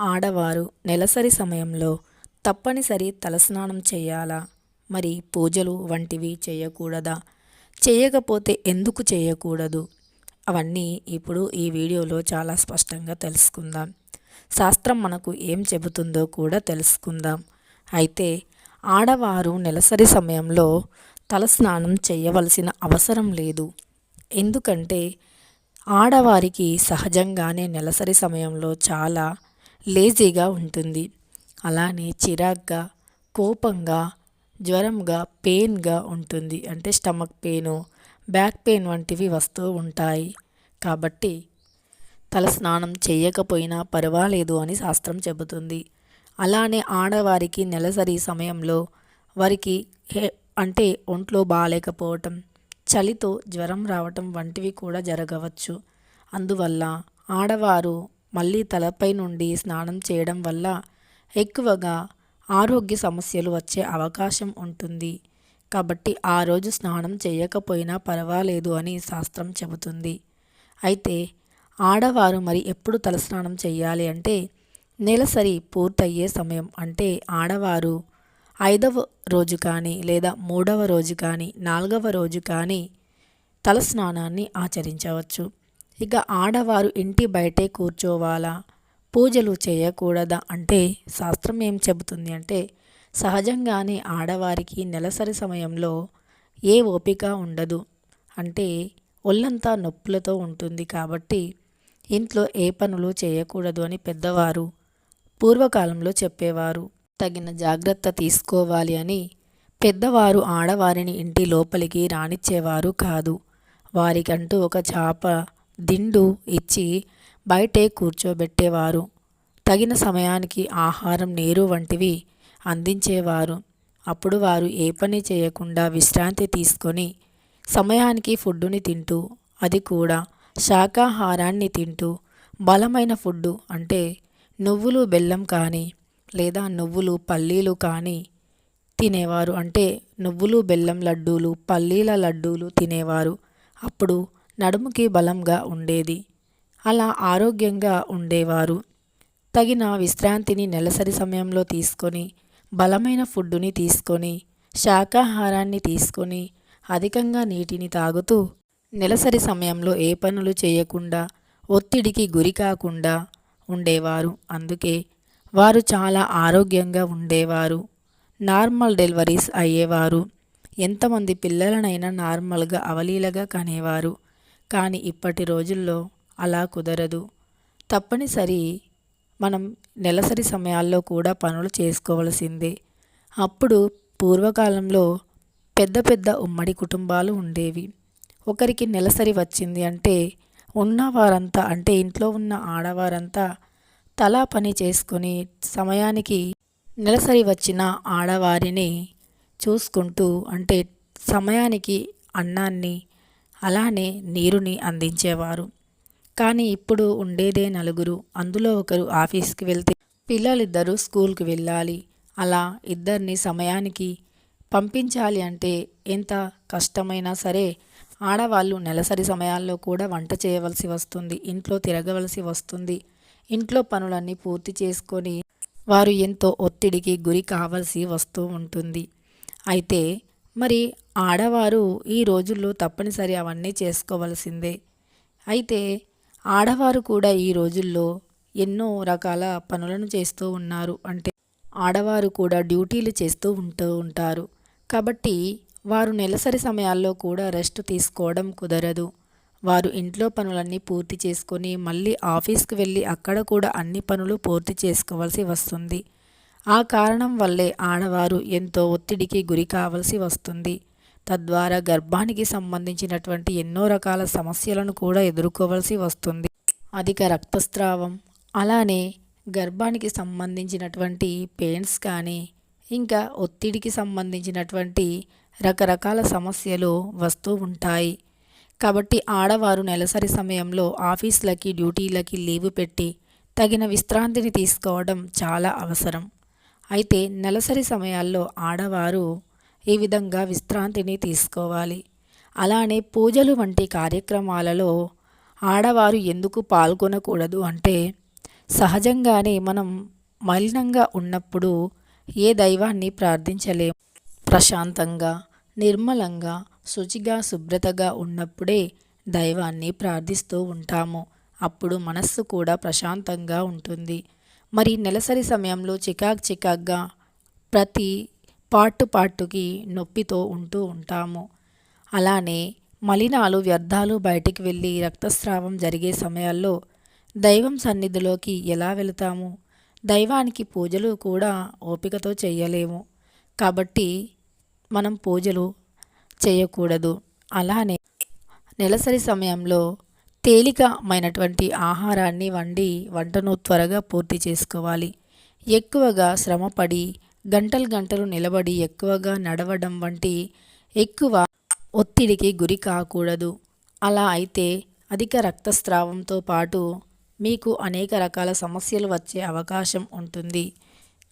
ఆడవారు నెలసరి సమయంలో తప్పనిసరి తలస్నానం చేయాలా? మరి పూజలు వంటివి చేయకూడదా? చేయకపోతే ఎందుకు చేయకూడదు? అవన్నీ ఇప్పుడు ఈ వీడియోలో చాలా స్పష్టంగా తెలుసుకుందాం. శాస్త్రం మనకు ఏం చెబుతుందో కూడా తెలుసుకుందాం. అయితే ఆడవారు నెలసరి సమయంలో తలస్నానం చేయవలసిన అవసరం లేదు. ఎందుకంటే ఆడవారికి సహజంగానే నెలసరి సమయంలో చాలా లేజీగా ఉంటుంది. అలానే చిరాగ్గా కోపంగా జ్వరంగా పెయిన్గా ఉంటుంది. అంటే స్టమక్ పెయిన్ బ్యాక్ పెయిన్ వంటివి వస్తూ ఉంటాయి. కాబట్టి తల స్నానం చేయకపోయినా పర్వాలేదు అని శాస్త్రం చెబుతుంది. అలానే ఆడవారికి నెలసరి సమయంలో వారికి అంటే ఒంట్లో బాగాలేకపోవటం చలితో జ్వరం రావటం వంటివి కూడా జరగవచ్చు. అందువల్ల ఆడవారు మళ్ళీ తలపై నుండి స్నానం చేయడం వల్ల ఎక్కువగా ఆరోగ్య సమస్యలు వచ్చే అవకాశం ఉంటుంది. కాబట్టి ఆ రోజు స్నానం చేయకపోయినా పర్వాలేదు అని శాస్త్రం చెబుతుంది. అయితే ఆడవారు మరి ఎప్పుడు తలస్నానం చేయాలి అంటే నెలసరి పూర్తయ్యే సమయం అంటే ఆడవారు ఐదవ రోజు కానీ లేదా మూడవ రోజు కానీ నాలుగవ రోజు కానీ తలస్నానాన్ని ఆచరించవచ్చు. ఇక ఆడవారు ఇంటి బయటే కూర్చోవాలా? పూజలు చేయకూడదా? అంటే శాస్త్రం ఏం చెబుతుంది అంటే సహజంగానే ఆడవారికి నెలసరి సమయంలో ఏ ఓపిక ఉండదు. అంటే ఒళ్ళంతా నొప్పులతో ఉంటుంది కాబట్టి ఇంట్లో ఏ పనులు చేయకూడదు అని పెద్దవారు పూర్వకాలంలో చెప్పేవారు. తగిన జాగ్రత్త తీసుకోవాలి అని పెద్దవారు ఆడవారిని ఇంటి లోపలికి రానిచ్చేవారు కాదు. వారికంటూ ఒక చాప దిండు ఇచ్చి బయటే కూర్చోబెట్టేవారు. తగిన సమయానికి ఆహారం నీరు వంటివి అందించేవారు. అప్పుడు వారు ఏ పని చేయకుండా విశ్రాంతి తీసుకొని సమయానికి ఫుడ్డుని తింటూ అది కూడా శాకాహారాన్ని తింటూ బలమైన ఫుడ్డు అంటే నువ్వులు బెల్లం కానీ లేదా నువ్వులు పల్లీలు కానీ తినేవారు. అంటే నువ్వులు బెల్లం లడ్డూలు పల్లీల లడ్డూలు తినేవారు. అప్పుడు నడుముకి బలంగా ఉండేది. అలా ఆరోగ్యంగా ఉండేవారు. తగిన విశ్రాంతిని నెలసరి సమయంలో తీసుకొని బలమైన ఫుడ్డుని తీసుకొని శాకాహారాన్ని తీసుకొని అధికంగా నీటిని తాగుతూ నెలసరి సమయంలో ఏ పనులు చేయకుండా ఒత్తిడికి గురి కాకుండా ఉండేవారు. అందుకే వారు చాలా ఆరోగ్యంగా ఉండేవారు. నార్మల్ డెలివరీస్ అయ్యేవారు. ఎంతమంది పిల్లలనైనా నార్మల్గా అవలీలగా కనేవారు. కానీ ఇప్పటి రోజుల్లో అలా కుదరదు. తప్పనిసరి మనం నెలసరి సమయాల్లో కూడా పనులు చేసుకోవలసిందే. అప్పుడు పూర్వకాలంలో పెద్ద పెద్ద ఉమ్మడి కుటుంబాలు ఉండేవి. ఒకరికి నెలసరి వచ్చింది అంటే ఉన్నవారంతా అంటే ఇంట్లో ఉన్న ఆడవారంతా తలా పని చేసుకొని సమయానికి నెలసరి వచ్చిన ఆడవారిని చూసుకుంటూ అంటే సమయానికి అన్నాన్ని అలానే నీరుని అందించేవారు. కానీ ఇప్పుడు ఉండేదే నలుగురు. అందులో ఒకరు ఆఫీస్కి వెళ్తే పిల్లలిద్దరూ స్కూల్కి వెళ్ళాలి. అలా ఇద్దరిని సమయానికి పంపించాలి అంటే ఎంత కష్టమైనా సరే ఆడవాళ్ళు నెలసరి సమయాల్లో కూడా వంట చేయవలసి వస్తుంది. ఇంట్లో తిరగవలసి వస్తుంది. ఇంట్లో పనులన్నీ పూర్తి చేసుకొని వారు ఎంతో ఒత్తిడికి గురి కావలసి వస్తూ ఉంటుంది. అయితే మరి ఆడవారు ఈ రోజుల్లో తప్పనిసరి అవన్నీ చేసుకోవలసిందే. అయితే ఆడవారు కూడా ఈ రోజుల్లో ఎన్నో రకాల పనులను చేస్తూ ఉన్నారు. అంటే ఆడవారు కూడా డ్యూటీలు చేస్తూ ఉంటూ ఉంటారు. కాబట్టి వారు నెలసరి సమయాల్లో కూడా రెస్ట్ తీసుకోవడం కుదరదు. వారు ఇంట్లో పనులన్నీ పూర్తి చేసుకొని మళ్ళీ ఆఫీస్కి వెళ్ళి అక్కడ కూడా అన్ని పనులు పూర్తి చేసుకోవాల్సి వస్తుంది. ఆ కారణం వల్లే ఆడవారు ఎంతో ఒత్తిడికి గురి కావాల్సి వస్తుంది. తద్వారా గర్భానికి సంబంధించినటువంటి ఎన్నో రకాల సమస్యలను కూడా ఎదుర్కోవలసి వస్తుంది. అధిక రక్తస్రావం అలానే గర్భానికి సంబంధించినటువంటి పెయిన్స్ కానీ ఇంకా ఒత్తిడికి సంబంధించినటువంటి రకరకాల సమస్యలు వస్తూ ఉంటాయి. కాబట్టి ఆడవారు నెలసరి సమయంలో ఆఫీసులకి డ్యూటీలకి లీవ్ పెట్టి తగిన విశ్రాంతిని తీసుకోవడం చాలా అవసరం. అయితే నెలసరి సమయాల్లో ఆడవారు ఈ విధంగా విశ్రాంతిని తీసుకోవాలి. అలానే పూజలు వంటి కార్యక్రమాలలో ఆడవారు ఎందుకు పాల్గొనకూడదు అంటే సహజంగానే మనం మలినంగా ఉన్నప్పుడు ఏ దైవాన్ని ప్రార్థించలేం? ప్రశాంతంగా నిర్మలంగా శుచిగా శుభ్రతగా ఉన్నప్పుడే దైవాన్ని ప్రార్థిస్తూ ఉంటాము. అప్పుడు మనస్సు కూడా ప్రశాంతంగా ఉంటుంది. మరి నెలసరి సమయంలో చికాక్ చికాక్గా ప్రతి పార్టు పార్టుకి నొప్పితో ఉంటూ ఉంటాము. అలానే మలినాలు వ్యర్థాలు బయటికి వెళ్ళి రక్తస్రావం జరిగే సమయాల్లో దైవం సన్నిధిలోకి ఎలా వెళతాము? దైవానికి పూజలు కూడా ఓపికతో చేయలేము కాబట్టి మనం పూజలు చేయకూడదు. అలానే నెలసరి సమయంలో తేలికమైనటువంటి ఆహారాన్ని వండి వంటను త్వరగా పూర్తి చేసుకోవాలి. ఎక్కువగా శ్రమపడి గంటలు గంటలు నిలబడి ఎక్కువగా నడవడం వంటి ఎక్కువ ఒత్తిడికి గురి కాకూడదు. అలా అయితే అధిక రక్తస్రావంతో పాటు మీకు అనేక రకాల సమస్యలు వచ్చే అవకాశం ఉంటుంది.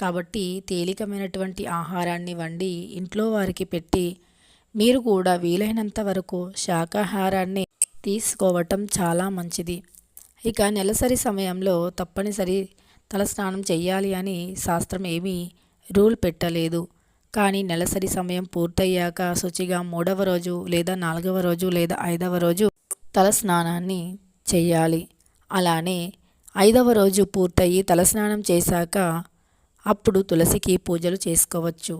కాబట్టి తేలికమైనటువంటి ఆహారాన్ని వండి ఇంట్లో వారికి పెట్టి మీరు కూడా వీలైనంత వరకు శాకాహారాన్ని తీసుకోవటం చాలా మంచిది. ఇక నెలసరి సమయంలో తప్పనిసరి తలస్నానం చేయాలి అని శాస్త్రం ఏమీ రూల్ పెట్టలేదు. కానీ నెలసరి సమయం పూర్తయ్యాక శుచిగా మూడవ రోజు లేదా నాలుగవ రోజు లేదా ఐదవ రోజు తలస్నానాన్ని చేయాలి. అలానే ఐదవ రోజు పూర్తయి తలస్నానం చేశాక అప్పుడు తులసికి పూజలు చేసుకోవచ్చు.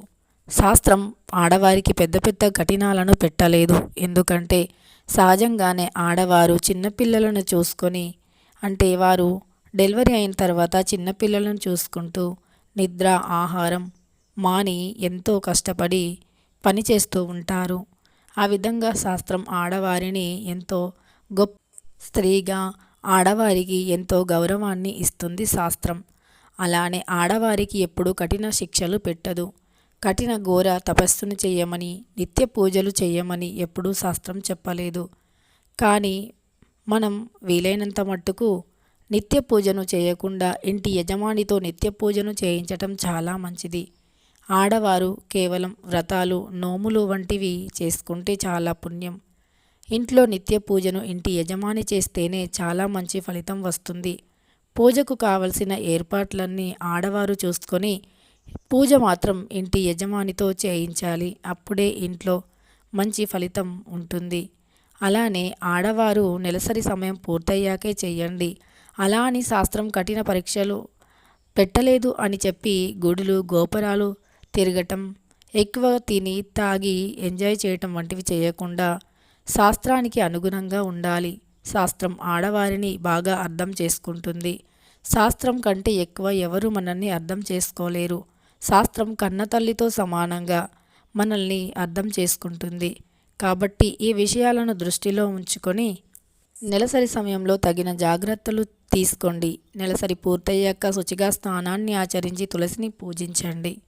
శాస్త్రం ఆడవారికి పెద్ద పెద్ద కఠినాలను పెట్టలేదు. ఎందుకంటే సహజంగానే ఆడవారు చిన్నపిల్లలను చూసుకొని అంటే వారు డెలివరీ అయిన తర్వాత చిన్నపిల్లలను చూసుకుంటూ నిద్ర ఆహారం మాని ఎంతో కష్టపడి పని చేస్తూ ఉంటారు. ఆ విధంగా శాస్త్రం ఆడవారిని ఎంతో గొప్ప స్త్రీగా ఆడవారికి ఎంతో గౌరవాన్ని ఇస్తుంది శాస్త్రం. అలానే ఆడవారికి ఎప్పుడూ కఠిన శిక్షలు పెట్టదు. కఠిన ఘోర తపస్సును చేయమని నిత్య పూజలు చేయమని ఎప్పుడూ శాస్త్రం చెప్పలేదు. కానీ మనం వీలైనంత మట్టుకు నిత్య పూజను చేయకుండా ఇంటి యజమానితో నిత్య పూజను చేయించటం చాలా మంచిది. ఆడవారు కేవలం వ్రతాలు నోములు వంటివి చేసుకుంటే చాలా పుణ్యం. ఇంట్లో నిత్య పూజను ఇంటి యజమాని చేస్తేనే చాలా మంచి ఫలితం వస్తుంది. పూజకు కావలసిన ఏర్పాట్లన్నీ ఆడవారు చూసుకొని పూజ మాత్రం ఇంటి యజమానితో చేయించాలి. అప్పుడే ఇంట్లో మంచి ఫలితం ఉంటుంది. అలానే ఆడవారు నెలసరి సమయం పూర్తయ్యాకే చేయండి. అలా అని శాస్త్రం కఠిన పరీక్షలు పెట్టలేదు అని చెప్పి గుడులు గోపురాలు తిరగటం ఎక్కువ తిని తాగి ఎంజాయ్ చేయటం వంటివి చేయకుండా శాస్త్రానికి అనుగుణంగా ఉండాలి. శాస్త్రం ఆడవారిని బాగా అర్థం చేసుకుంటుంది. శాస్త్రం కంటే ఎక్కువ ఎవరు మనల్ని అర్థం చేసుకోలేరు. శాస్త్రం కన్నతల్లితో సమానంగా మనల్ని అర్థం చేసుకుంటుంది. కాబట్టి ఈ విషయాలను దృష్టిలో ఉంచుకొని నెలసరి సమయంలో తగిన జాగ్రత్తలు తీసుకోండి. నెలసరి పూర్తయ్యాక శుచిగా స్నానాన్ని ఆచరించి తులసిని పూజించండి.